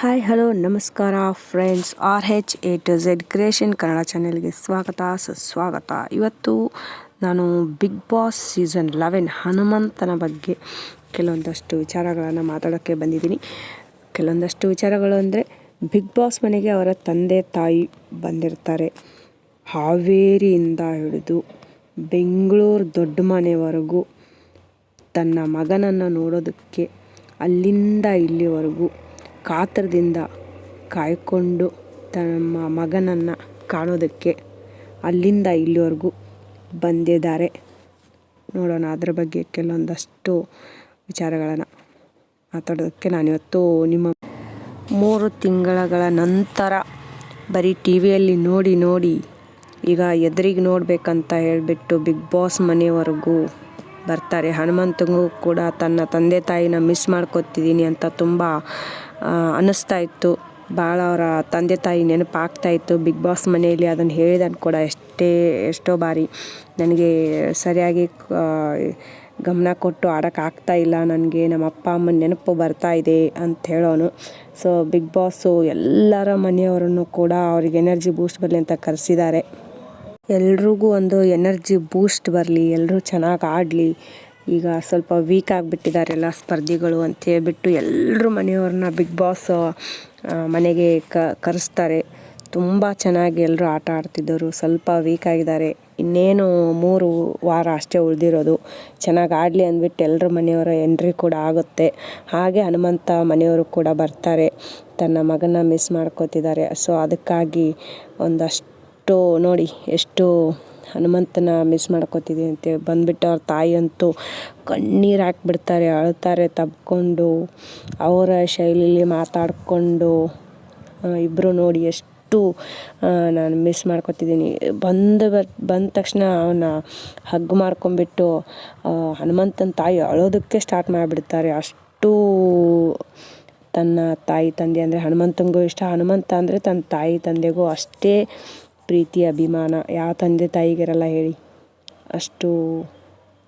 Hi hello ನಮಸ್ಕಾರ friends R H A to Z creation Kannada ಚಾನೆಲ್ಗೆ ಸ್ವಾಗತ, ಸುಸ್ವಾಗತ. ಇವತ್ತು ನಾನು ಬಿಗ್ ಬಾಸ್ ಸೀಸನ್ ಲೆವೆನ್ ಹನುಮಂತನ ಬಗ್ಗೆ ಕೆಲವೊಂದಷ್ಟು ವಿಚಾರಗಳನ್ನು ಮಾತಾಡೋಕ್ಕೆ ಬಂದಿದ್ದೀನಿ. ಕೆಲವೊಂದಷ್ಟು ವಿಚಾರಗಳು ಅಂದರೆ ಬಿಗ್ ಬಾಸ್ ಮನೆಗೆ ಅವರ ತಂದೆ, ತಾಯಿ ಬಂದಿರ್ತಾರೆ. ಹಾವೇರಿಯಿಂದ ಹಿಡಿದು ಬೆಂಗಳೂರು ದೊಡ್ಡ ಮನೆವರೆಗೂ ತನ್ನ ಮಗನನ್ನು ನೋಡೋದಕ್ಕೆ ಅಲ್ಲಿಂದ ಇಲ್ಲಿವರೆಗೂ ಕಾತರದಿಂದ ಕಾಯ್ಕೊಂಡು ತಮ್ಮ ಮಗನನ್ನು ಕಾಣೋದಕ್ಕೆ ಅಲ್ಲಿಂದ ಇಲ್ಲಿವರೆಗೂ ಬಂದಿದ್ದಾರೆ. ನೋಡೋಣ, ಅದರ ಬಗ್ಗೆ ಕೆಲವೊಂದಷ್ಟು ವಿಚಾರಗಳನ್ನು ಮಾತಾಡೋದಕ್ಕೆ ನಾನಿವತ್ತು ನಿಮ್ಮ ಮೂರು ತಿಂಗಳ ನಂತರ ಬರೀ ಟಿ ವಿಯಲ್ಲಿ ನೋಡಿ ನೋಡಿ ಈಗ ಎದುರಿಗೆ ನೋಡಬೇಕಂತ ಹೇಳಿಬಿಟ್ಟು ಬಿಗ್ ಬಾಸ್ ಮನೆಯವರೆಗೂ ಬರ್ತಾರೆ. ಹನುಮಂತಂಗೂ ಕೂಡ ತನ್ನ ತಂದೆ ತಾಯಿನ ಮಿಸ್ ಮಾಡ್ಕೊತಿದ್ದೀನಿ ಅಂತ ತುಂಬ ಅನ್ನಿಸ್ತಾ ಇತ್ತು. ಭಾಳ ಅವರ ತಂದೆ ತಾಯಿ ನೆನಪಾಗ್ತಾ ಇತ್ತು. ಬಿಗ್ ಬಾಸ್ ಮನೆಯಲ್ಲಿ ಅದನ್ನು ಹೇಳಿದನು ಕೂಡ ಎಷ್ಟೇ, ಎಷ್ಟೋ ಬಾರಿ. ನನಗೆ ಸರಿಯಾಗಿ ಗಮನ ಕೊಟ್ಟು ಆಡೋಕ್ಕಾಗ್ತಾ ಇಲ್ಲ. ನನಗೆ ನಮ್ಮ ಅಪ್ಪ ಅಮ್ಮನ ನೆನಪು ಬರ್ತಾ ಇದೆ ಅಂತ ಹೇಳೋನು. ಸೊ ಬಿಗ್ ಬಾಸು ಎಲ್ಲರ ಮನೆಯವರನ್ನು ಕೂಡ ಅವ್ರಿಗೆ ಎನರ್ಜಿ ಬೂಸ್ಟ್ ಬರಲಿ ಅಂತ ಕರೆಸಿದ್ದಾರೆ. ಎಲ್ರಿಗೂ ಒಂದು ಎನರ್ಜಿ ಬೂಸ್ಟ್ ಬರಲಿ ಎಲ್ಲರೂ ಚೆನ್ನಾಗಿ ಆಡಲಿ. ಈಗ ಸ್ವಲ್ಪ ವೀಕ್ ಆಗಿಬಿಟ್ಟಿದ್ದಾರೆ ಎಲ್ಲ ಸ್ಪರ್ಧಿಗಳು ಅಂತ ಹೇಳ್ಬಿಟ್ಟು ಎಲ್ಲರೂ ಮನೆಯವ್ರನ್ನ ಬಿಗ್ ಬಾಸ್ ಮನೆಗೆ ಕರೆಸ್ತಾರೆ. ತುಂಬ ಚೆನ್ನಾಗಿ ಎಲ್ಲರೂ ಆಟ ಆಡ್ತಿದ್ದರು, ಸ್ವಲ್ಪ ವೀಕ್ ಆಗಿದ್ದಾರೆ. ಇನ್ನೇನು ಮೂರು ವಾರ ಅಷ್ಟೇ ಉಳಿದಿರೋದು. ಚೆನ್ನಾಗಿ ಆಡಲಿ ಅಂದ್ಬಿಟ್ಟು ಎಲ್ಲರ ಮನೆಯವರ ಎಂಟ್ರಿ ಕೂಡ ಆಗುತ್ತೆ. ಹಾಗೆ ಹನುಮಂತ ಮನೆಯವರು ಕೂಡ ಬರ್ತಾರೆ. ತನ್ನ ಮಗನ ಮಿಸ್ ಮಾಡ್ಕೋತಿದ್ದಾರೆ. ಸೊ ಅದಕ್ಕಾಗಿ ಒಂದಷ್ಟು ನೋಡಿ, ಎಷ್ಟು ಹನುಮಂತನ ಮಿಸ್ ಮಾಡ್ಕೋತಿದ್ದೀನಿ ಅಂತ ಬಂದುಬಿಟ್ಟು ಅವ್ರ ತಾಯಿ ಅಂತೂ ಕಣ್ಣೀರು ಹಾಕ್ಬಿಡ್ತಾರೆ, ಅಳ್ತಾರೆ, ತಬ್ಕೊಂಡು ಅವರ ಶೈಲಿಲಿ ಮಾತಾಡಿಕೊಂಡು. ಇಬ್ಬರು ನೋಡಿ ಎಷ್ಟು ನಾನು ಮಿಸ್ ಮಾಡ್ಕೊತಿದ್ದೀನಿ ಬಂದ ಬಂದ ತಕ್ಷಣ ಅವನ್ನ ಹಗ್ ಮಾಡ್ಕೊಂಬಿಟ್ಟು ಹನುಮಂತನ ತಾಯಿ ಅಳೋದಕ್ಕೆ ಸ್ಟಾರ್ಟ್ ಮಾಡಿಬಿಡ್ತಾರೆ. ಅಷ್ಟು ತನ್ನ ತಾಯಿ ತಂದೆ ಅಂದರೆ ಹನುಮಂತನಿಗೂ ಇಷ್ಟ. ಹನುಮಂತ ಅಂದರೆ ತನ್ನ ತಾಯಿ ತಂದೆಗೂ ಅಷ್ಟೇ ಪ್ರೀತಿ, ಅಭಿಮಾನ ಯಾವ ತಂದೆ ತಾಯಿಗಿರಲ್ಲ ಹೇಳಿ. ಅಷ್ಟು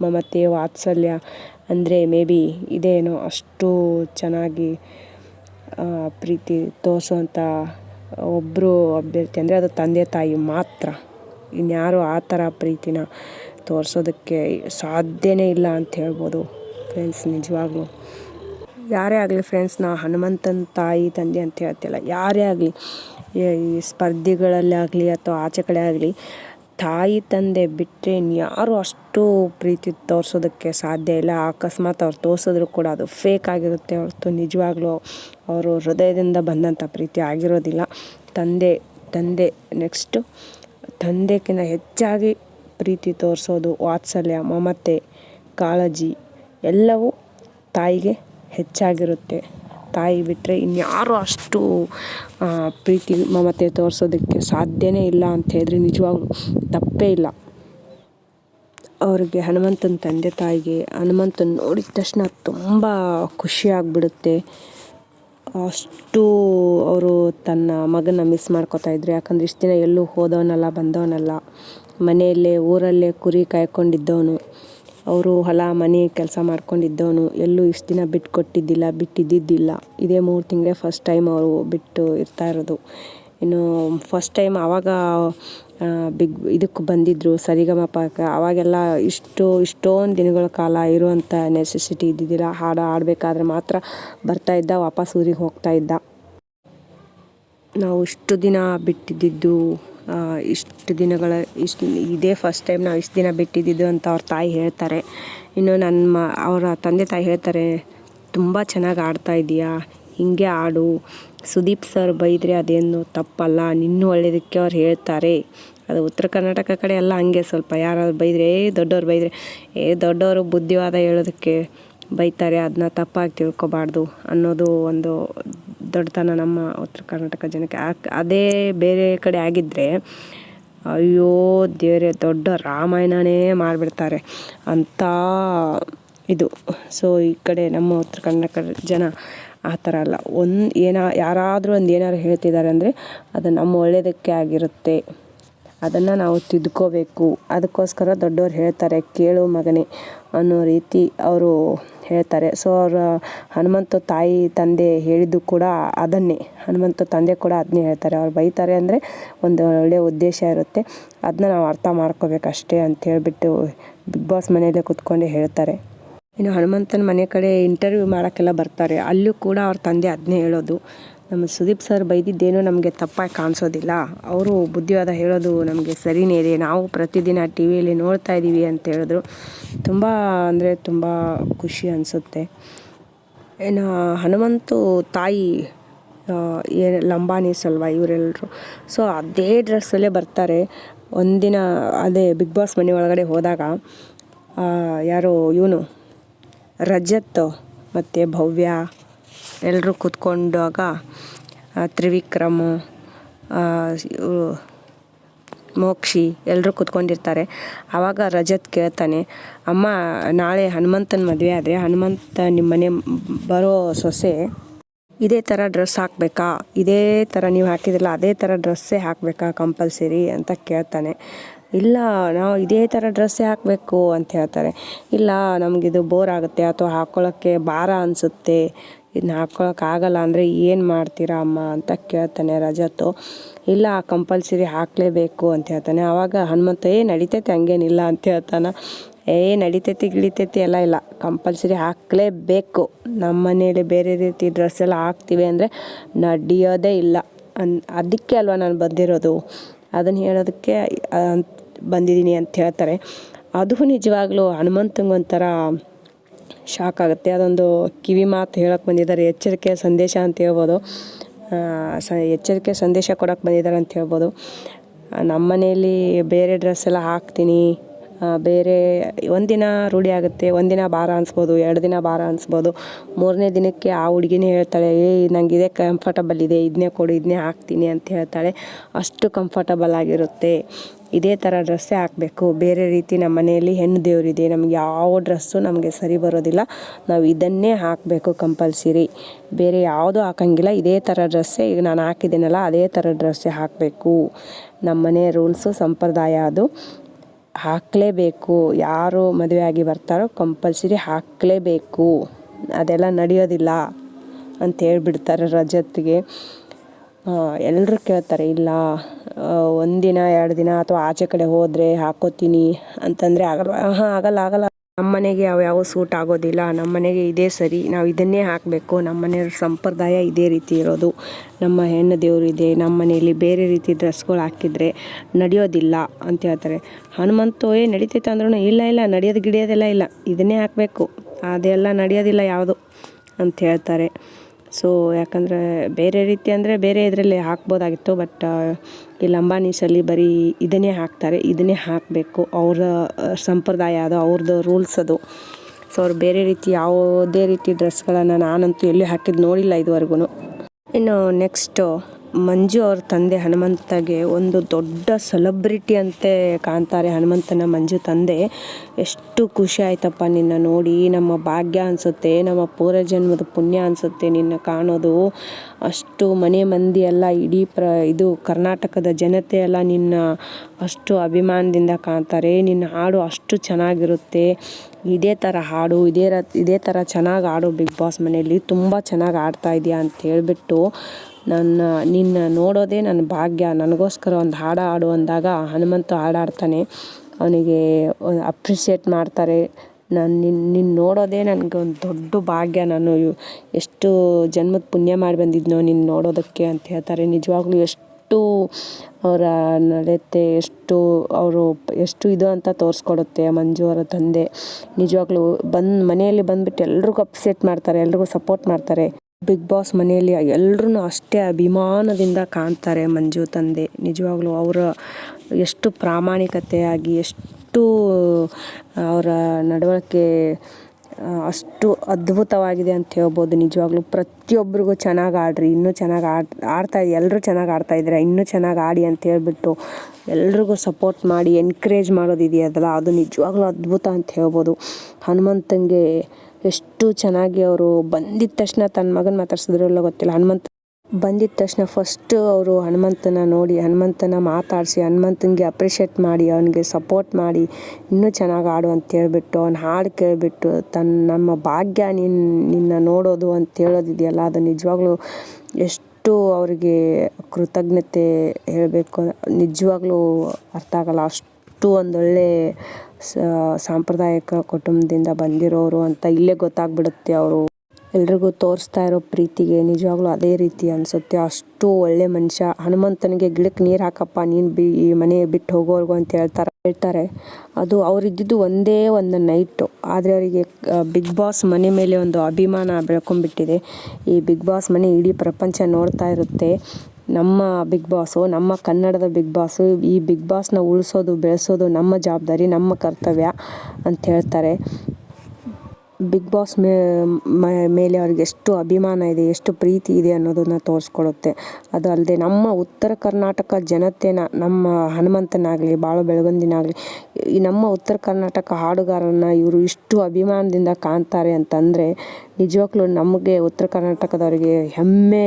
ಮಮತೆ, ವಾತ್ಸಲ್ಯ ಅಂದರೆ ಮೇ ಬಿ ಇದೇನೋ ಅಷ್ಟು ಚೆನ್ನಾಗಿ ಪ್ರೀತಿ ತೋರಿಸುವಂಥ ಒಬ್ಬರು ಅಭ್ಯರ್ಥಿ ಅಂದರೆ ಅದು ತಂದೆ ತಾಯಿ ಮಾತ್ರ. ಇನ್ಯಾರು ಆ ಥರ ಪ್ರೀತಿನ ತೋರಿಸೋದಕ್ಕೆ ಸಾಧ್ಯವೇ ಇಲ್ಲ ಅಂತ ಹೇಳ್ಬೋದು ಫ್ರೆಂಡ್ಸ್ ನಿಜವಾಗ್ಲೂ. ಯಾರೇ ಆಗಲಿ ಫ್ರೆಂಡ್ಸ್ ನಾ ಹನುಮಂತನ ತಾಯಿ, ತಂದೆ ಅಂತ ಹೇಳ್ತಿಲ್ಲ ಯಾರೇ ಆಗಲಿ ಈ ಸ್ಪರ್ಧೆಗಳಲ್ಲಿ ಆಗಲಿ ಅಥವಾ ಆಚೆ ಕಡೆ ಆಗಲಿ ತಾಯಿ ತಂದೆ ಬಿಟ್ಟರೆ ಇನ್ಯಾರು ಅಷ್ಟು ಪ್ರೀತಿ ತೋರಿಸೋದಕ್ಕೆ ಸಾಧ್ಯ ಇಲ್ಲ. ಅಕಸ್ಮಾತ್ ಅವ್ರು ತೋರಿಸಿದ್ರು ಕೂಡ ಅದು ಫೇಕ್ ಆಗಿರುತ್ತೆ. ಹೊರತು ನಿಜವಾಗ್ಲೂ ಅವರು ಹೃದಯದಿಂದ ಬಂದಂಥ ಪ್ರೀತಿ ಆಗಿರೋದಿಲ್ಲ. ತಂದೆ ತಂದೆ ನೆಕ್ಸ್ಟು ತಂದೆಗಿಂತ ಹೆಚ್ಚಾಗಿ ಪ್ರೀತಿ ತೋರಿಸೋದು ವಾತ್ಸಲ್ಯ, ಮಮತೆ, ಕಾಳಜಿ ಎಲ್ಲವೂ ತಾಯಿಗೆ ಹೆಚ್ಚಾಗಿರುತ್ತೆ. ತಾಯಿ ಬಿಟ್ಟರೆ ಇನ್ಯಾರು ಅಷ್ಟು ಪ್ರೀತಿ ಮಮತೆ ತೋರಿಸೋದಕ್ಕೆ ಸಾಧ್ಯವೇ ಇಲ್ಲ ಅಂತ ಹೇಳಿದ್ರೆ ನಿಜವಾಗ್ಲೂ ತಪ್ಪೇ ಇಲ್ಲ. ಅವ್ರಿಗೆ ಹನುಮಂತನ ತಂದೆ ತಾಯಿಗೆ ಹನುಮಂತನ ನೋಡಿದ ತಕ್ಷಣ ತುಂಬ ಖುಷಿಯಾಗ್ಬಿಡುತ್ತೆ ಅಷ್ಟು ಅವರು ತನ್ನ ಮಗನ ಮಿಸ್ ಮಾಡ್ಕೋತಾ ಇದ್ರು. ಯಾಕಂದ್ರೆ ಇಷ್ಟು ದಿನ ಎಲ್ಲೂ ಹೋದವನಲ್ಲ, ಬಂದವನಲ್ಲ. ಮನೆಯಲ್ಲೇ, ಊರಲ್ಲೇ ಕುರಿ ಕಾಯ್ಕೊಂಡಿದ್ದವನು. ಅವರು ಹೊಲ, ಮನೆ ಕೆಲಸ ಮಾಡ್ಕೊಂಡಿದ್ದವನು, ಎಲ್ಲೂ ಇಷ್ಟು ದಿನ ಬಿಟ್ಟು ಕೊಟ್ಟಿದ್ದಿಲ್ಲ, ಬಿಟ್ಟಿದ್ದಿದ್ದಿಲ್ಲ. ಇದೇ ಮೂರು ತಿಂಗಳೇ ಫಸ್ಟ್ ಟೈಮ್ ಅವರು ಬಿಟ್ಟು ಇರ್ತಾ ಇರೋದು. ಇನ್ನು ಫಸ್ಟ್ ಟೈಮ್ ಆವಾಗ ಬಿಗ್ ಇದಕ್ಕೆ ಬಂದಿದ್ದರು ಸರಿಗಮಪಕ್ಕೆ ಆವಾಗೆಲ್ಲ ಇಷ್ಟು, ಇಷ್ಟೊಂದು ದಿನಗಳ ಕಾಲ ಇರುವಂಥ ನೆಸೆಸಿಟಿ ಇದ್ದಿದ್ದಿಲ್ಲ. ಹಾಡು ಆಡಬೇಕಾದ್ರೆ ಮಾತ್ರ ಬರ್ತಾ ಇದ್ದ, ವಾಪಸ್ ಊರಿಗೆ ಹೋಗ್ತಾ ಇದ್ದ. ನಾವು ಇಷ್ಟು ದಿನ ಬಿಟ್ಟಿದ್ದಿದ್ದು ಇಷ್ಟು ದಿನಗಳ, ಇಷ್ಟು ಇದೇ ಫಸ್ಟ್ ಟೈಮ್ ನಾವು ಇಷ್ಟು ದಿನ ಬಿಟ್ಟಿದ್ದಿದ್ದು ಅಂತ ಅವ್ರ ತಾಯಿ ಹೇಳ್ತಾರೆ. ಇನ್ನು ನನ್ನ ಮ, ಅವರ ತಂದೆ ತಾಯಿ ಹೇಳ್ತಾರೆ, ತುಂಬ ಚೆನ್ನಾಗಿ ಆಡ್ತಾ ಇದೀಯಾ, ಹೀಗೆ ಆಡು. ಸುದೀಪ್ ಸರ್ ಬೈದರೆ ಅದೇನು ತಪ್ಪಲ್ಲ, ನಿನ್ನೂ ಒಳ್ಳೆಯದಕ್ಕೆ ಅವ್ರು ಹೇಳ್ತಾರೆ. ಅದು ಉತ್ತರ ಕರ್ನಾಟಕ ಕಡೆ ಎಲ್ಲ ಹಂಗೆ ಸ್ವಲ್ಪ ಯಾರಾದ್ರು ಬೈದರೆ, ಏ, ದೊಡ್ಡವ್ರು ಬೈದರೆ, ಏ, ದೊಡ್ಡವರು ಬುದ್ಧಿವಾದ ಹೇಳೋದಕ್ಕೆ ಬೈತಾರೆ ಅದನ್ನ ತಪ್ಪಾಗಿ ತಿಳ್ಕೊಬಾರ್ದು ಅನ್ನೋದು ಒಂದು ದೊಡ್ಡತನ ನಮ್ಮ ಉತ್ತರ ಕರ್ನಾಟಕ ಜನಕ್ಕೆ ಅದೇ ಬೇರೆ ಕಡೆ ಆಗಿದ್ದರೆ ಅಯ್ಯೋ ದೇವರೇ, ದೊಡ್ಡ ರಾಮಾಯಣನೇ ಮಾಡಿಬಿಡ್ತಾರೆ ಅಂತ ಇದು. ಸೊ ಈ ಕಡೆ ನಮ್ಮ ಉತ್ತರ ಕರ್ನಾಟಕ ಜನ ಆ ಥರ ಅಲ್ಲ. ಒಂದು ಏನೋ, ಯಾರಾದರೂ ಒಂದು ಏನಾದ್ರು ಹೇಳ್ತಿದ್ದಾರೆ ಅಂದರೆ ಅದು ನಮ್ಮ ಒಳ್ಳೆಯದಕ್ಕೆ ಆಗಿರುತ್ತೆ. ಅದನ್ನು ನಾವು ತಿದ್ಕೋಬೇಕು. ಅದಕ್ಕೋಸ್ಕರ ದೊಡ್ಡವ್ರು ಹೇಳ್ತಾರೆ, ಕೇಳು ಮಗನೇ ಅನ್ನೋ ರೀತಿ ಅವರು ಹೇಳ್ತಾರೆ. ಸೊ ಅವರ ಹನುಮಂತ ತಾಯಿ ತಂದೆ ಹೇಳಿದ್ದು ಕೂಡ ಅದನ್ನೇ. ಹನುಮಂತ ತಂದೆ ಕೂಡ ಅದನ್ನೇ ಹೇಳ್ತಾರೆ. ಅವ್ರು ಬೈತಾರೆ ಅಂದರೆ ಒಂದು ಒಳ್ಳೆಯ ಉದ್ದೇಶ ಇರುತ್ತೆ. ಅದನ್ನ ನಾವು ಅರ್ಥ ಮಾಡ್ಕೋಬೇಕಷ್ಟೇ ಅಂತ ಹೇಳಿಬಿಟ್ಟು ಬಿಗ್ ಬಾಸ್ ಮನೆಯಲ್ಲೇ ಕೂತ್ಕೊಂಡು ಹೇಳ್ತಾರೆ. ಇನ್ನು ಹನುಮಂತನ ಮನೆ ಕಡೆ ಇಂಟರ್ವ್ಯೂ ಮಾಡೋಕ್ಕೆಲ್ಲ ಬರ್ತಾರೆ. ಅಲ್ಲೂ ಕೂಡ ಅವ್ರ ತಂದೆ ಅದನ್ನೇ ಹೇಳೋದು. ನಮ್ಮ ಸುದೀಪ್ ಸರ್ ಬೈದಿದ್ದೇನೋ ನಮಗೆ ತಪ್ಪಾಗಿ ಕಾಣಿಸೋದಿಲ್ಲ. ಅವರು ಬುದ್ಧಿವಾದ ಹೇಳೋದು ನಮಗೆ ಸರಿನೇ ಇದೆ. ನಾವು ಪ್ರತಿದಿನ ಟಿ ವಿಯಲ್ಲಿ ನೋಡ್ತಾ ಇದ್ದೀವಿ ಅಂತ ಹೇಳಿದ್ರು. ತುಂಬ ಅಂದರೆ ತುಂಬ ಖುಷಿ ಅನಿಸುತ್ತೆ. ಏನು ಹನುಮಂತು ತಾಯಿ ಏನು ಲಂಬಾನೀಸ್ ಅಲ್ವಾ ಇವರೆಲ್ಲರೂ ಸೊ ಅದೇ ಡ್ರೆಸ್ಸಲ್ಲೇ ಬರ್ತಾರೆ. ಒಂದಿನ ಅದೇ ಬಿಗ್ ಬಾಸ್ ಮನೆ ಒಳಗಡೆ ಹೋದಾಗ ಯಾರು ಇವನು, ರಜತ್ ಮತ್ತು ಭವ್ಯ ಎಲ್ಲರೂ ಕೂತ್ಕೊಂಡಾಗ ತ್ರಿವಿಕ್ರಮು ಮೋಕ್ಷಿ ಎಲ್ಲರೂ ಕೂತ್ಕೊಂಡಿರ್ತಾರೆ. ಆವಾಗ ರಜತ್ ಕೇಳ್ತಾನೆ, ಅಮ್ಮ, ನಾಳೆ ಹನುಮಂತನ ಮದುವೆ ಆದರೆ ಹನುಮಂತ ನಿಮ್ಮ ಮನೆ ಬರೋ ಸೊಸೆ ಇದೇ ಥರ ಡ್ರೆಸ್ ಹಾಕಬೇಕಾ? ಇದೇ ಥರ ನೀವು ಹಾಕಿದ್ರಲ್ಲ, ಅದೇ ಥರ ಡ್ರೆಸ್ಸೇ ಹಾಕಬೇಕಾ ಕಂಪಲ್ಸರಿ? ಅಂತ ಕೇಳ್ತಾನೆ. ಇಲ್ಲ, ನಾವು ಇದೇ ಥರ ಡ್ರೆಸ್ಸೇ ಹಾಕಬೇಕು, ಅಂತ ಹೇಳ್ತಾರೆ. ಇಲ್ಲ, ನಮಗಿದು ಬೋರ್ ಆಗುತ್ತೆ, ಅಥವಾ ಹಾಕ್ಕೊಳ್ಳೋಕ್ಕೆ ಭಾರ ಅನಿಸುತ್ತೆ ಇದನ್ನ ಹಾಕ್ಕೊಳಕ್ಕಾಗಲ್ಲ ಅಂದರೆ ಏನು ಮಾಡ್ತೀರಾ ಅಮ್ಮ ಅಂತ ಕೇಳ್ತಾನೆ ರಜತ್ತು ಇಲ್ಲ ಕಂಪಲ್ಸರಿ ಹಾಕಲೇಬೇಕು ಅಂತ ಹೇಳ್ತಾನೆ. ಆವಾಗ ಹನುಮಂತ, ಏ, ನಡಿತೈತೆ ಹಂಗೇನಿಲ್ಲ ಅಂತ ಹೇಳ್ತಾನೆ. ಏ, ನಡಿತೈತಿ, ಗಿಳಿತೈತಿ, ಎಲ್ಲ ಇಲ್ಲ. ಕಂಪಲ್ಸರಿ ಹಾಕಲೇಬೇಕು. ನಮ್ಮ ಮನೇಲಿ ಬೇರೆ ರೀತಿ ಡ್ರೆಸ್ ಎಲ್ಲ ಹಾಕ್ತೀವಿ ಅಂದರೆ ನಡೆಯೋದೇ ಇಲ್ಲ. ಅನ್, ಅದಕ್ಕೆ ಅಲ್ವಾ ನಾನು ಬಂದಿರೋದು? ಅದನ್ನು ಹೇಳೋದಕ್ಕೆ ಬಂದಿದ್ದೀನಿ ಅಂತ ಹೇಳ್ತಾರೆ. ಅದು ನಿಜವಾಗ್ಲೂ ಹನುಮಂತಂಗೆ ಒಂಥರ ಶಾಕ್ ಆಗುತ್ತೆ. ಅದೊಂದು ಕಿವಿ ಮಾತು ಹೇಳಕ್ಕೆ ಬಂದಿದ್ದಾರೆ. ಎಚ್ಚರಿಕೆ ಸಂದೇಶ ಅಂತ ಹೇಳ್ಬೋದು. ಸ, ಎಚ್ಚರಿಕೆ ಸಂದೇಶ ಕೊಡೋಕೆ ಬಂದಿದ್ದಾರೆ ಅಂತ ಹೇಳ್ಬೋದು. ನಮ್ಮ ಮನೆಯಲ್ಲಿ ಬೇರೆ ಡ್ರೆಸ್ ಎಲ್ಲ ಹಾಕ್ತೀನಿ. ಬೇರೆ ಒಂದಿನ ರೂಢಿ ಆಗುತ್ತೆ, ಒಂದಿನ ಭಾರ ಅನಿಸ್ಬೋದು, ಎರಡು ದಿನ ಭಾರ ಅನಿಸ್ಬೋದು. ಮೂರನೇ ದಿನಕ್ಕೆ ಆ ಹುಡುಗಿನೇ ಹೇಳ್ತಾಳೆ, ಏ ನಂಗೆ ಇದೇ ಕಂಫರ್ಟಬಲ್ ಇದೆ ಇದನ್ನೇ ಕೊಡು ಇದನ್ನೇ ಹಾಕ್ತೀನಿ ಅಂತ ಹೇಳ್ತಾಳೆ. ಅಷ್ಟು ಕಂಫರ್ಟಬಲ್ ಆಗಿರುತ್ತೆ. ಇದೇ ಥರ ಡ್ರೆಸ್ಸೇ ಹಾಕಬೇಕು. ಬೇರೆ ರೀತಿ ನಮ್ಮ ಮನೆಯಲ್ಲಿ ಹೆಣ್ಣು ದೇವರಿದೆ, ನಮ್ಗೆ ಯಾವ ಡ್ರೆಸ್ಸು ನಮಗೆ ಸರಿ ಬರೋದಿಲ್ಲ. ನಾವು ಇದನ್ನೇ ಹಾಕಬೇಕು ಕಂಪಲ್ಸರಿ ಬೇರೆ ಯಾವುದೂ ಹಾಕಂಗಿಲ್ಲ. ಇದೇ ಥರ ಡ್ರೆಸ್ಸೇ ಈಗ ನಾನು ಹಾಕಿದ್ದೀನಲ್ಲ, ಅದೇ ಥರ ಡ್ರೆಸ್ಸೇ ಹಾಕಬೇಕು. ನಮ್ಮ ಮನೆ ರೂಲ್ಸು ಸಂಪ್ರದಾಯ ಅದು. ಹಾಕಲೇಬೇಕು. ಯಾರು ಮದುವೆ ಆಗಿ ಬರ್ತಾರೋ ಕಂಪಲ್ಸರಿ ಹಾಕಲೇಬೇಕು. ಅದೆಲ್ಲ ನಡೆಯೋದಿಲ್ಲ ಅಂತ ಹೇಳ್ಬಿಡ್ತಾರೆ ರಜತ್ಗೆ. ಎಲ್ಲರೂ ಕೇಳ್ತಾರೆ, ಇಲ್ಲ ಒಂದಿನ, ಎರಡು ದಿನ ಅಥವಾ ಆಚೆ ಕಡೆ ಹೋದರೆ ಹಾಕೋತೀನಿ ಅಂತಂದರೆ ಆಗಲ್ವಾ? ಹಾಂ ಆಗಲ್ಲ ಆಗಲ್ಲ. ನಮ್ಮ ಮನೆಗೆ ಅವು ಯಾವ ಸೂಟ್ ಆಗೋದಿಲ್ಲ ನಮ್ಮ ಮನೆಗೆ ಇದೇ ಸರಿ, ನಾವು ಇದನ್ನೇ ಹಾಕಬೇಕು. ನಮ್ಮ ಮನೆಯವ್ರ ಸಂಪ್ರದಾಯ ಇದೇ ರೀತಿ ಇರೋದು. ನಮ್ಮ ಹೆಣ್ಣು ದೇವರು ಇದೆ, ನಮ್ಮ ಮನೆಯಲ್ಲಿ ಬೇರೆ ರೀತಿ ಡ್ರೆಸ್ಗಳು ಹಾಕಿದರೆ ನಡೆಯೋದಿಲ್ಲ ಅಂತ ಹೇಳ್ತಾರೆ. ಹನುಮಂತು ಏ ನಡೀತೈತೆ ಅಂದ್ರೂ ಇಲ್ಲ ಇಲ್ಲ, ನಡೆಯೋದು ಗಿಡಿಯೋದೆಲ್ಲ ಇಲ್ಲ. ಇದನ್ನೇ ಹಾಕಬೇಕು. ಅದೆಲ್ಲ ನಡೆಯೋದಿಲ್ಲ ಯಾವುದು ಅಂತ ಹೇಳ್ತಾರೆ. ಸೊ ಯಾಕಂದರೆ ಬೇರೆ ರೀತಿ ಅಂದರೆ ಬೇರೆ ಇದರಲ್ಲಿ ಹಾಕ್ಬೋದಾಗಿತ್ತು ಬಟ್ ಈ ಅಂಬಾನೀಸಲ್ಲಿ ಬರೀ ಇದನ್ನೇ ಹಾಕ್ತಾರೆ. ಇದನ್ನೇ ಹಾಕಬೇಕು. ಅವರ ಸಂಪ್ರದಾಯ ಅದು ಅವ್ರದ್ದು ರೂಲ್ಸ್ ಅದು. ಸೊ ಅವ್ರು ಬೇರೆ ರೀತಿ ಯಾವುದೇ ರೀತಿ ಡ್ರೆಸ್ಗಳನ್ನು ನಾನಂತೂ ಎಲ್ಲಿ ಹಾಕಿದ್ದು ನೋಡಿಲ್ಲ ಇದುವರೆಗೂ ಇನ್ನು ನೆಕ್ಸ್ಟು ಮಂಜು ಅವ್ರ ತಂದೆ ಹನುಮಂತಗೆ ಒಂದು ದೊಡ್ಡ ಸೆಲೆಬ್ರಿಟಿ ಅಂತೆ ಕಾಣ್ತಾರೆ ಹನುಮಂತನ ಮಂಜು ತಂದೆ. ಎಷ್ಟು ಖುಷಿ ಆಯ್ತಪ್ಪ ನಿನ್ನ ನೋಡಿ, ನಮ್ಮ ಭಾಗ್ಯ ಅನಿಸುತ್ತೆ, ನಮ್ಮ ಪೂರ್ವಜನ್ಮದ ಪುಣ್ಯ ಅನಿಸುತ್ತೆ ನಿನ್ನ ಕಾಣೋದು. ಅಷ್ಟು ಮನೆ ಮಂದಿ ಎಲ್ಲ ಇಡೀ ಪ್ರ, ಇದು ಕರ್ನಾಟಕದ ಜನತೆ ಎಲ್ಲ ನಿನ್ನ ಅಷ್ಟು ಅಭಿಮಾನದಿಂದ ಕಾಣ್ತಾರೆ. ನಿನ್ನ ಹಾಡು ಅಷ್ಟು ಚೆನ್ನಾಗಿರುತ್ತೆ. ಇದೇ ಥರ ಹಾಡು, ಇದೇ ರ, ಇದೇ ಥರ ಚೆನ್ನಾಗಿ ಹಾಡು ಬಿಗ್ ಬಾಸ್ ಮನೆಯಲ್ಲಿ ತುಂಬ ಚೆನ್ನಾಗಿ ಆಡ್ತಾ ಇದೆಯಾ ಅಂತ ಹೇಳ್ಬಿಟ್ಟು ನನ್ನ, ನಿನ್ನ ನೋಡೋದೇ ನನ್ನ ಭಾಗ್ಯ. ನನಗೋಸ್ಕರ ಒಂದು ಹಾಡು ಹಾಡು ಅಂದಾಗ ಹನುಮಂತು ಹಾಡಾಡ್ತಾನೆ. ಅವನಿಗೆ ಅಪ್ರಿಷಿಯೇಟ್ ಮಾಡ್ತಾರೆ. ನಾನು ನಿನ್ನ ನಿನ್ನ ನೋಡೋದೇ ನನಗೆ ಒಂದು ದೊಡ್ಡ ಭಾಗ್ಯ. ನಾನು ಎಷ್ಟು ಜನ್ಮದ ಪುಣ್ಯ ಮಾಡಿ ಬಂದಿದ್ನೋ ನಿನ್ನ ನೋಡೋದಕ್ಕೆ ಅಂತ ಹೇಳ್ತಾರೆ. ನಿಜವಾಗ್ಲೂ ಎಷ್ಟು ಅವರ ನಡತೆ, ಎಷ್ಟು ಅವರು ಎಷ್ಟು ಇದು ಅಂತ ತೋರಿಸ್ಕೊಡುತ್ತೆ ಮಂಜು ಅವರ ತಂದೆ. ನಿಜವಾಗ್ಲೂ ಬಂದು ಮನೆಯಲ್ಲಿ ಬಂದುಬಿಟ್ಟು ಎಲ್ರಿಗೂ ಅಪ್ಸೆಟ್ ಮಾಡ್ತಾರೆ, ಎಲ್ರಿಗೂ ಸಪೋರ್ಟ್ ಮಾಡ್ತಾರೆ. ಬಿಗ್ ಬಾಸ್ ಮನೆಯಲ್ಲಿ ಎಲ್ರೂ ಅಷ್ಟೇ ಅಭಿಮಾನದಿಂದ ಕಾಣ್ತಾರೆ ಮಂಜು ತಂದೆ. ನಿಜವಾಗ್ಲೂ ಅವರ ಎಷ್ಟು ಪ್ರಾಮಾಣಿಕತೆಯಾಗಿ, ಎಷ್ಟು ಅವರ ನಡವಳಿಕೆ ಅಷ್ಟು ಅದ್ಭುತವಾಗಿದೆ ಅಂತ ಹೇಳ್ಬೋದು. ನಿಜವಾಗ್ಲೂ ಪ್ರತಿಯೊಬ್ಬರಿಗೂ ಚೆನ್ನಾಗಿ ಆಡ್ರಿ, ಇನ್ನೂ ಚೆನ್ನಾಗಿ ಆಡ್, ಆಡ್ತಾ ಎಲ್ಲರೂ ಚೆನ್ನಾಗಿ ಆಡ್ತಾ ಇದ್ದಾರೆ, ಇನ್ನೂ ಚೆನ್ನಾಗಿ ಆಡಿ ಅಂತ ಹೇಳ್ಬಿಟ್ಟು ಎಲ್ರಿಗೂ ಸಪೋರ್ಟ್ ಮಾಡಿ, ಎನ್ಕರೇಜ್ ಮಾಡೋದಿದೆಯಲ್ಲ, ಅದು ನಿಜವಾಗ್ಲೂ ಅದ್ಭುತ ಅಂತ ಹೇಳ್ಬೋದು. ಹನುಮಂತಂಗೆ ಎಷ್ಟು ಚೆನ್ನಾಗಿ ಅವರು ಬಂದಿದ್ದ ತಕ್ಷಣ ತನ್ನ ಮಗನ ಮಾತಾಡ್ಸಿದ್ರಲ್ಲ ಗೊತ್ತಿಲ್ಲ. ಹನುಮಂತ ಬಂದಿದ್ದ ತಕ್ಷಣ ಫಸ್ಟ್ ಅವರು ಹನುಮಂತನ ನೋಡಿ, ಹನುಮಂತನ ಮಾತಾಡಿಸಿ, ಹನುಮಂತನಿಗೆ ಅಪ್ರಿಷಿಯೇಟ್ ಮಾಡಿ, ಅವನಿಗೆ ಸಪೋರ್ಟ್ ಮಾಡಿ, ಇನ್ನೂ ಚೆನ್ನಾಗಿ ಆಡು ಅಂತ ಹೇಳ್ಬಿಟ್ಟು, ಅವ್ನ ಹಾಡು ಕೇಳಿಬಿಟ್ಟು ತನ್ನ ನಮ್ಮ ಭಾಗ್ಯ ನಿನ್ನ ನಿನ್ನ ನೋಡೋದು ಅಂತ ಹೇಳೋದಿದೆಯಲ್ಲ, ಅದು ನಿಜವಾಗ್ಲೂ ಎಷ್ಟು ಅವರಿಗೆ ಕೃತಜ್ಞತೆ ಹೇಳಬೇಕು, ನಿಜವಾಗ್ಲೂ ಅರ್ಥ ಆಗಲ್ಲ. ಅಷ್ಟು ಒಂದೊಳ್ಳೆ ಸಾಂಪ್ರದಾಯಿಕ ಕುಟುಂಬದಿಂದ ಬಂದಿರೋರು ಅಂತ ಇಲ್ಲೇ ಗೊತ್ತಾಗ್ಬಿಡುತ್ತೆ ಅವರು. ಎಲ್ರಿಗೂ ತೋರಿಸ್ತಾ ಇರೋ ಪ್ರೀತಿಗೆ ನಿಜವಾಗ್ಲೂ ಅದೇ ರೀತಿ ಅನಿಸುತ್ತೆ. ಅಷ್ಟು ಒಳ್ಳೆ ಮನುಷ್ಯ. ಹನುಮಂತನಿಗೆ ಗಿಡಕ್ಕೆ ನೀರು ಹಾಕಪ್ಪ, ನೀನು ಬಿ, ಈ ಮನೆ ಬಿಟ್ಟು ಹೋಗೋರ್ಗು ಅಂತ ಹೇಳ್ತಾರೆ ಹೇಳ್ತಾರೆ. ಅದು ಅವರಿದ್ದಿದ್ದು ಒಂದೇ ಒಂದು ನೈಟು. ಆದರೆ ಅವರಿಗೆ ಬಿಗ್ ಬಾಸ್ ಮನೆ ಮೇಲೆ ಒಂದು ಅಭಿಮಾನ ಬೆಳ್ಕೊಂಡ್ಬಿಟ್ಟಿದೆ ಈ ಬಿಗ್ ಬಾಸ್ ಮನೆ ಇಡೀ ಪ್ರಪಂಚ ನೋಡ್ತಾ ಇರುತ್ತೆ. ನಮ್ಮ ಬಿಗ್ ಬಾಸು, ನಮ್ಮ ಕನ್ನಡದ ಬಿಗ್ ಬಾಸು, ಈ ಬಿಗ್ ಬಾಸ್ನ ಉಳಿಸೋದು, ಬೆಳೆಸೋದು ನಮ್ಮ ಜವಾಬ್ದಾರಿ, ನಮ್ಮ ಕರ್ತವ್ಯ ಅಂತ ಹೇಳ್ತಾರೆ. ಬಿಗ್ ಬಾಸ್ ಮೇಲೆ ಅವ್ರಿಗೆ ಎಷ್ಟು ಅಭಿಮಾನ ಇದೆ, ಎಷ್ಟು ಪ್ರೀತಿ ಇದೆ ಅನ್ನೋದನ್ನ ತೋರಿಸ್ಕೊಡುತ್ತೆ ಅದು ಅಲ್ಲದೆ ನಮ್ಮ ಉತ್ತರ ಕರ್ನಾಟಕ ಜನತೆನ, ನಮ್ಮ ಹನುಮಂತನಾಗಲಿ, ಬಾಳು ಬೆಳಗುಂದಿನಾಗಲಿ, ಈ ನಮ್ಮ ಉತ್ತರ ಕರ್ನಾಟಕ ಹಾಡುಗಾರರನ್ನ ಇವರು ಇಷ್ಟು ಅಭಿಮಾನದಿಂದ ಕಾಣ್ತಾರೆ ಅಂತಂದರೆ, ನಿಜವಾಗ್ಲೂ ನಮಗೆ ಉತ್ತರ ಕರ್ನಾಟಕದವರಿಗೆ ಹೆಮ್ಮೆ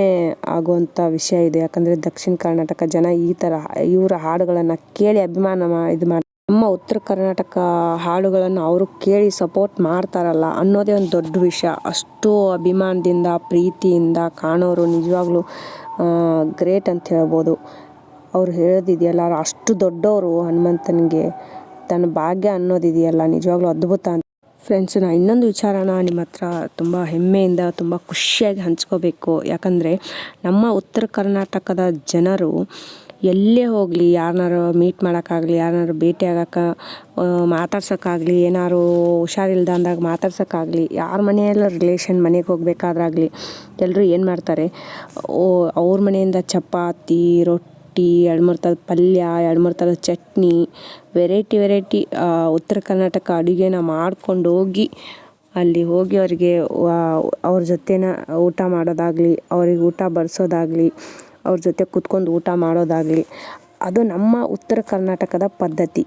ಆಗುವಂಥ ವಿಷಯ ಇದೆ. ಯಾಕಂದರೆ ದಕ್ಷಿಣ ಕರ್ನಾಟಕ ಜನ ಈ ಥರ ಇವರ ಹಾಡುಗಳನ್ನು ಕೇಳಿ ಅಭಿಮಾನ ಮಾ, ಇದು ಮಾಡಿ ನಮ್ಮ ಉತ್ತರ ಕರ್ನಾಟಕ ಹಾಡುಗಳನ್ನು ಅವರು ಕೇಳಿ ಸಪೋರ್ಟ್ ಮಾಡ್ತಾರಲ್ಲ ಅನ್ನೋದೇ ಒಂದು ದೊಡ್ಡ ವಿಷಯ. ಅಷ್ಟು ಅಭಿಮಾನದಿಂದ, ಪ್ರೀತಿಯಿಂದ ಕಾಣೋರು ನಿಜವಾಗ್ಲೂ ಗ್ರೇಟ್ ಅಂತ ಹೇಳ್ಬೋದು. ಅವ್ರು ಹೇಳೋದಿದೆಯಲ್ಲ, ಅಷ್ಟು ದೊಡ್ಡವರು ಹನುಮಂತನಿಗೆ ತನ್ನ ಭಾಗ್ಯ ಅನ್ನೋದಿದೆಯಲ್ಲ, ನಿಜವಾಗ್ಲೂ ಅದ್ಭುತ ಅಂತ. ಫ್ರೆಂಡ್ಸ್ ನಾ ಇನ್ನೊಂದು ವಿಚಾರನ ನಿಮ್ಮ ಹತ್ರ ತುಂಬ ಹೆಮ್ಮೆಯಿಂದ, ತುಂಬ ಖುಷಿಯಾಗಿ ಹಂಚ್ಕೋಬೇಕು. ಯಾಕಂದರೆ ನಮ್ಮ ಉತ್ತರ ಕರ್ನಾಟಕದ ಜನರು ಎಲ್ಲೇ ಹೋಗಲಿ ಯಾರನ್ನಾರು ಮೀಟ್ ಮಾಡೋಕ್ಕಾಗಲಿ ಯಾರನ್ನಾರು ಭೇಟಿ ಆಗೋಕೆ ಮಾತಾಡ್ಸೋಕ್ಕಾಗಲಿ ಏನಾದ್ರು ಹುಷಾರಿಲ್ದ ಅಂದಾಗ ಮಾತಾಡ್ಸೋಕ್ಕಾಗಲಿ, ಯಾರ ಮನೆಯಲ್ಲ ರಿಲೇಷನ್ ಮನೆಗೆ ಹೋಗಬೇಕಾದ್ರಾಗಲಿ ಎಲ್ಲರೂ ಏನು ಮಾಡ್ತಾರೆ? ಓ, ಅವ್ರ ಮನೆಯಿಂದ ಚಪಾತಿ, ರೊಟ್ಟಿ ಎರಡು ಮೂರು ಥರದ ಪಲ್ಯ ಎರಡು ಮೂರು ಥರದ ಚಟ್ನಿ ವೆರೈಟಿ ವೆರೈಟಿ ಉತ್ತರ ಕರ್ನಾಟಕ ಅಡುಗೆನ ಮಾಡ್ಕೊಂಡು ಹೋಗಿ ಅಲ್ಲಿ ಹೋಗಿ ಅವರಿಗೆ ಅವ್ರ ಜೊತೆನ ಊಟ ಮಾಡೋದಾಗಲಿ, ಅವ್ರಿಗೆ ಊಟ ಬಡಿಸೋದಾಗ್ಲಿ ಅವ್ರ ಜೊತೆ ಕೂತ್ಕೊಂಡು ಊಟ ಮಾಡೋದಾಗಲಿ, ಅದು ನಮ್ಮ ಉತ್ತರ ಕರ್ನಾಟಕದ ಪದ್ಧತಿ.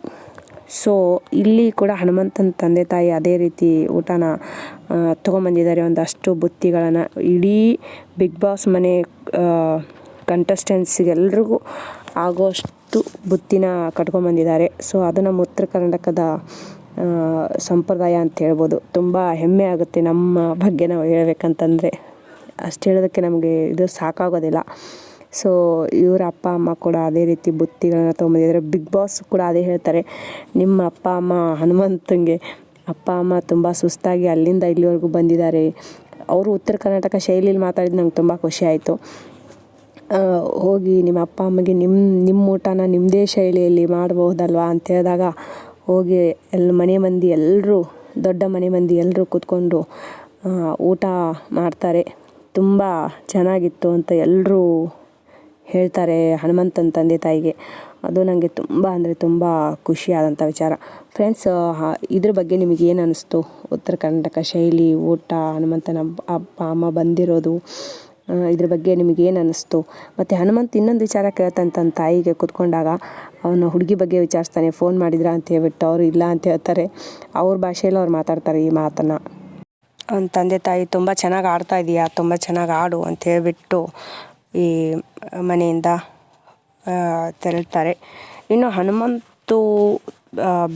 ಸೊ ಇಲ್ಲಿ ಕೂಡ ಹನುಮಂತನ ತಂದೆ ತಾಯಿ ಅದೇ ರೀತಿ ಊಟನ ತೊಗೊಂಬಂದಿದ್ದಾರೆ. ಒಂದಷ್ಟು ಬುತ್ತಿಗಳನ್ನು ಇಡೀ ಬಿಗ್ ಬಾಸ್ ಮನೆ ಕಂಟೆಸ್ಟೆಂಟ್ಸಿಗೆಲ್ರಿಗೂ ಆಗೋಷ್ಟು ಬುತ್ತಿನ ಕಟ್ಕೊಂಬಂದಿದ್ದಾರೆ. ಸೊ ಅದು ನಮ್ಮ ಉತ್ತರ ಕರ್ನಾಟಕದ ಸಂಪ್ರದಾಯ ಅಂತ ಹೇಳ್ಬೋದು. ತುಂಬ ಹೆಮ್ಮೆ ಆಗುತ್ತೆ ನಮ್ಮ ಬಗ್ಗೆ ನಾವು ಹೇಳಬೇಕಂತಂದರೆ. ಅಷ್ಟು ಹೇಳೋದಕ್ಕೆ ನಮಗೆ ಇದು ಸಾಕಾಗೋದಿಲ್ಲ. ಸೊ ಇವರ ಅಪ್ಪ, ಅಮ್ಮ ಕೂಡ ಅದೇ ರೀತಿ ಬುತ್ತಿಗಳನ್ನ ತೊಗೊಂಬಂದಿದ್ದಾರೆ ಬಿಗ್ ಬಾಸ್ ಕೂಡ ಅದೇ ಹೇಳ್ತಾರೆ. ನಿಮ್ಮ ಅಪ್ಪ, ಅಮ್ಮ, ಹನುಮಂತಂಗೆ ಅಪ್ಪ, ಅಮ್ಮ ತುಂಬ ಸುಸ್ತಾಗಿ ಅಲ್ಲಿಂದ ಇಲ್ಲಿವರೆಗೂ ಬಂದಿದ್ದಾರೆ. ಅವರು ಉತ್ತರ ಕರ್ನಾಟಕ ಶೈಲಿಯಲ್ಲಿ ಮಾತಾಡಿದ್ದು ನಂಗೆ ತುಂಬ ಖುಷಿ ಆಯಿತು. ಹೋಗಿ ನಿಮ್ಮ ಅಪ್ಪ, ಅಮ್ಮಗೆ ನಿಮ್ಮ ನಿಮ್ಮ ಊಟನ ನಿಮ್ಮದೇ ಶೈಲಿಯಲ್ಲಿ ಮಾಡಬಹುದಲ್ವಾ ಅಂತ ಹೇಳಿದಾಗ ಹೋಗಿ ಎಲ್ಲ ಮನೆ ಮಂದಿ ಎಲ್ಲರೂ ದೊಡ್ಡ ಮನೆ ಮಂದಿ ಎಲ್ಲರೂ ಕೂತ್ಕೊಂಡು ಊಟ ಮಾಡ್ತಾರೆ. ತುಂಬ ಚೆನ್ನಾಗಿತ್ತು ಅಂತ ಎಲ್ಲರೂ ಹೇಳ್ತಾರೆ ಹನುಮಂತನ ತಂದೆ ತಾಯಿಗೆ. ಅದು ನನಗೆ ತುಂಬ ಅಂದರೆ ತುಂಬ ಖುಷಿಯಾದಂಥ ವಿಚಾರ. ಫ್ರೆಂಡ್ಸ್ ಇದ್ರ ಬಗ್ಗೆ ನಿಮಗೆ ಏನು ಅನ್ನಿಸ್ತು ಉತ್ತರ ಕರ್ನಾಟಕ ಶೈಲಿ, ಊಟ, ಹನುಮಂತನ ಅಪ್ಪ, ಅಮ್ಮ ಬಂದಿರೋದು ಇದ್ರ ಬಗ್ಗೆ ನಿಮಗೆ ಏನು ಅನ್ನಿಸ್ತು ಮತ್ತು ಹನುಮಂತ ಇನ್ನೊಂದು ವಿಚಾರ ಕೇಳ್ತಾನೆ ತನ್ನ ತಾಯಿಗೆ ಕೂತ್ಕೊಂಡಾಗ, ಅವನು ಹುಡುಗಿ ಬಗ್ಗೆ ವಿಚಾರಿಸ್ತಾನೆ, ಫೋನ್ ಮಾಡಿದ್ರಾ? ಅಂತ ಹೇಳ್ಬಿಟ್ಟು, ಅವರು ಇಲ್ಲ ಅಂತ ಹೇಳ್ತಾರೆ. ಅವ್ರ ಭಾಷೆಯಲ್ಲಿ ಅವ್ರು ಮಾತಾಡ್ತಾರೆ ಈ ಮಾತನ್ನು. ಅವನ ತಂದೆ ತಾಯಿ ತುಂಬ ಚೆನ್ನಾಗಿ ಆಡ್ತಾ ಇದೀಯಾ? ತುಂಬ ಚೆನ್ನಾಗಿ ಆಡು ಅಂತ ಹೇಳ್ಬಿಟ್ಟು ಈ ಮನೆಯಿಂದ ತೆರಳ್ತಾರೆ. ಇನ್ನು ಹನುಮಂತು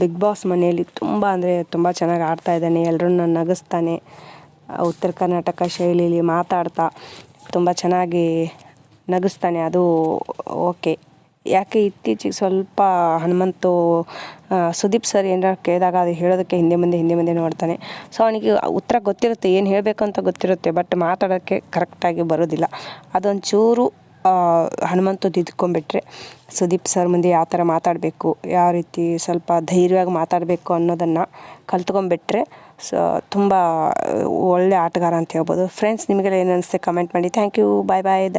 ಬಿಗ್ ಬಾಸ್ ಮನೆಯಲ್ಲಿ ತುಂಬ ಅಂದರೆ ತುಂಬ ಚೆನ್ನಾಗಿ ಆಡ್ತಾ ಇದ್ದಾನೆ. ಎಲ್ಲರನ್ನ ನಗಿಸ್ತಾನೆ. ಉತ್ತರ ಕರ್ನಾಟಕ ಶೈಲಿಯಲ್ಲಿ ಮಾತಾಡ್ತಾ ತುಂಬ ಚೆನ್ನಾಗಿ ನಗಿಸ್ತಾನೆ. ಅದು ಓಕೆ. ಯಾಕೆ ಇತ್ತೀಚೆಗೆ ಸ್ವಲ್ಪ ಹನುಮಂತು ಸುದೀಪ್ ಸರ್ ಏನಾರ ಕೇಳಿದಾಗ ಅದು ಹೇಳೋದಕ್ಕೆ ಹಿಂದೆ ಮುಂದೆ ಹಿಂದೆ ಮುಂದೆ ನೋಡ್ತಾನೆ. ಸೊ ಅವನಿಗೆ ಉತ್ತರ ಗೊತ್ತಿರುತ್ತೆ, ಏನು ಹೇಳಬೇಕು ಅಂತ ಗೊತ್ತಿರುತ್ತೆ ಬಟ್ ಮಾತಾಡೋಕ್ಕೆ ಕರೆಕ್ಟಾಗಿ ಬರೋದಿಲ್ಲ. ಅದೊಂಚೂರು ಹನುಮಂತು ತಿದ್ಕೊಂಬಿಟ್ರೆ ಸುದೀಪ್ ಸರ್ ಮುಂದೆ ಯಾವ ಥರ ಮಾತಾಡಬೇಕು, ಯಾವ ರೀತಿ ಸ್ವಲ್ಪ ಧೈರ್ಯವಾಗಿ ಮಾತಾಡಬೇಕು ಅನ್ನೋದನ್ನು ಕಲ್ತ್ಕೊಂಡ್ಬಿಟ್ರೆ, ಸೊ, ತುಂಬ ಒಳ್ಳೆ ಆಟಗಾರ ಅಂತ ಹೇಳ್ಬೋದು. ಫ್ರೆಂಡ್ಸ್ ನಿಮಗೆಲ್ಲ ಏನು ಅನಿಸುತ್ತೆ ಕಮೆಂಟ್ ಮಾಡಿ. Thank you bye bye